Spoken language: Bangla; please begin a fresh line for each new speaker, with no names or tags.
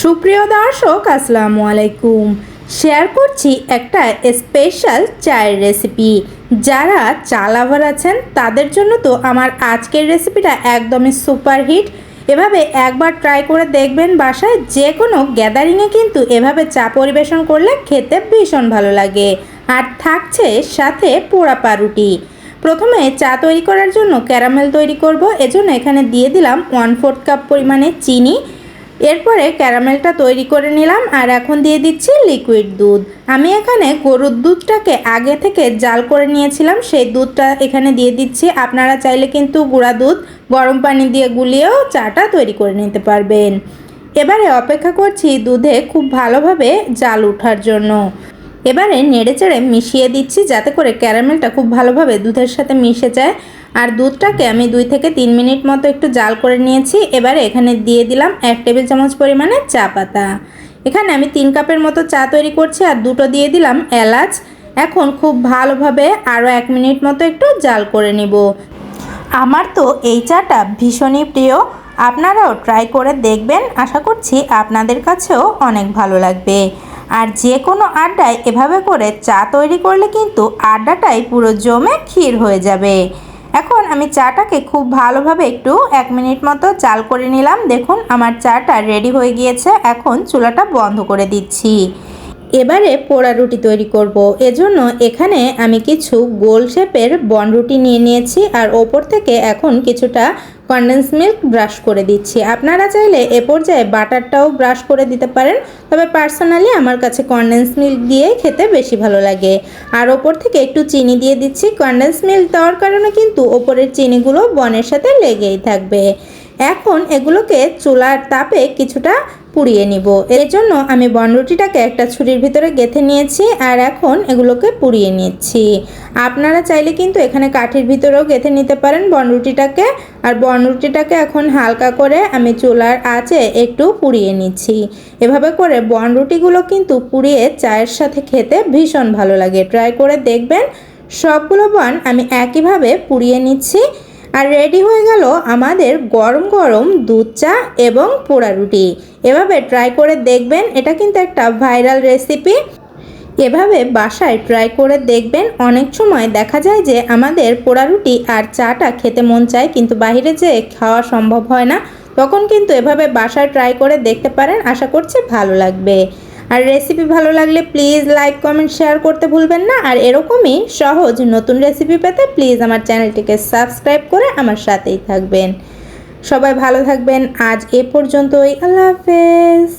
সুপ্রিয় দর্শক, আসসালামু আলাইকুম। শেয়ার করছি একটা স্পেশাল চায়ের রেসিপি যারা চা লাভার আছেন, তাদের জন্য তো আমার আজকের রেসিপিটা একদমই সুপারহিট এভাবে একবার ট্রাই করে দেখবেন বাসায় যে কোনো গ্যাদারিংয়ে কিন্তু এভাবে চা পরিবেশন করলে খেতে ভীষণ ভালো লাগে। আর থাকছে সাথে পোড়া পাউরুটি প্রথমে চা তৈরি করার জন্য ক্যারামেল তৈরি করব, এজন্য এখানে দিয়ে দিলাম ওয়ান ফোর্থ কাপ পরিমাণে চিনি। এরপরে ক্যারামেলটা তৈরি করে নিলাম আর এখন দিয়ে দিচ্ছি লিকুইড দুধ। আমি এখানে গরুর দুধটাকে আগে থেকে জাল করে নিয়েছিলাম, সেই দুধটা এখানে দিয়ে দিচ্ছি। আপনারা চাইলে কিন্তু গুঁড়া দুধ, গরম পানি দিয়ে গুলিয়েও চাটা তৈরি করে নিতে পারবেন। এবারে অপেক্ষা করছি দুধে খুব ভালোভাবে জাল ওঠার জন্য। এবারে নেড়ে চেড়ে মিশিয়ে দিচ্ছি যাতে করে ক্যারামেলটা খুব ভালোভাবে দুধের সাথে মিশে যায়। আর দুধটাকে আমি দুই থেকে তিন মিনিট মতো একটু জাল করে নিয়েছি। এবারে এখানে দিয়ে দিলাম এক টেবিল চামচ পরিমাণে চা পাতা। এখানে আমি তিন কাপের মতো চা তৈরি করছি আর দুটো দিয়ে দিলাম এলাচ। এখন খুব ভালোভাবে আরও এক মিনিট মতো একটু জাল করে নিব। আমার তো এই চাটা ভীষণই প্রিয়। আপনারাও ট্রাই করে দেখবেন। আশা করছি আপনাদের কাছেও অনেক ভালো লাগবে। আর যে কোনো আড্ডায় এভাবে করে চা তৈরি করলে কিন্তু আড্ডাটাই পুরো জমে ক্ষীর হয়ে যাবে। এখন আমি চাটাকে খুব ভালোভাবে একটু এক মিনিট মতো চাল করে নিলাম। দেখুন, আমার চাটা রেডি হয়ে গিয়েছে। এখন চুলাটা বন্ধ করে দিচ্ছি। এবারে পোড়া রুটি তৈরি করব। এজন্য এখানে আমি কিছু গোল শেপের বন রুটি নিয়ে নিয়েছি আর ওপর থেকে এখন কিছুটা কন্ডেন্স মিল্ক ব্রাশ করে দিচ্ছি। আপনারা চাইলে এ পর্যায়ে বাটারটাও ব্রাশ করে দিতে পারেন, তবে পার্সোনালি আমার কাছে কন্ডেন্স মিল্ক দিয়েই খেতে বেশি ভালো লাগে। আর ওপর থেকে একটু চিনি দিয়ে দিচ্ছি। কন্ডেন্স মিল্ক দেওয়ার কারণে কিন্তু ওপরের চিনিগুলো বনের সাথে লেগেই থাকবে। এখন এগুলোকে চুলার তাপে কিছুটা পুড়িয়ে নিব। এর জন্য আমি বনরুটিটাকে একটা ছুরির ভিতরে গেথে নিয়েছি আর এখন এগুলোকে পুড়িয়ে নিচ্ছি। আপনারা চাইলে কিন্তু এখানে কাঠির ভিতরেও গেথে নিতে পারেন বনরুটিটাকে আর বনরুটিটাকে এখন হালকা করে আমি চুলার আঁচে একটু পুড়িয়ে নিচ্ছি। এভাবে করে বনরুটিগুলো কিন্তু পুড়িয়ে চায়ের সাথে খেতে ভীষণ ভালো লাগে। ট্রাই করে দেখবেন। সবগুলো বন আমি একইভাবে পুড়িয়ে নিচ্ছি। আর রেডি হয়ে গেল আমাদের গরম গরম দুধ চা এবং পোড়া রুটি। এভাবে ট্রাই করে দেখবেন, এটা কিন্তু একটা ভাইরাল রেসিপি এভাবে বাসায় ট্রাই করে দেখবেন, অনেক সময় দেখা যায় যে আমাদের পোড়া রুটি আর চাটা খেতে মন চায়, কিন্তু বাইরে যেয়ে খাওয়া সম্ভব হয় না। তখন কিন্তু এভাবে বাসায় ট্রাই করে দেখতে পারেন, আশা করছি ভালো লাগবে। আর রেসিপি ভালো লাগলে প্লিজ লাইক কমেন্ট শেয়ার করতে ভুলবেন না। আর এরকমই সহজ নতুন রেসিপি পেতে প্লিজ আমার চ্যানেলটিকে সাবস্ক্রাইব করে আমার সাথেই থাকবেন। সবাই ভালো থাকবেন। আজ এ পর্যন্তই। আল্লাহ হাফেজ।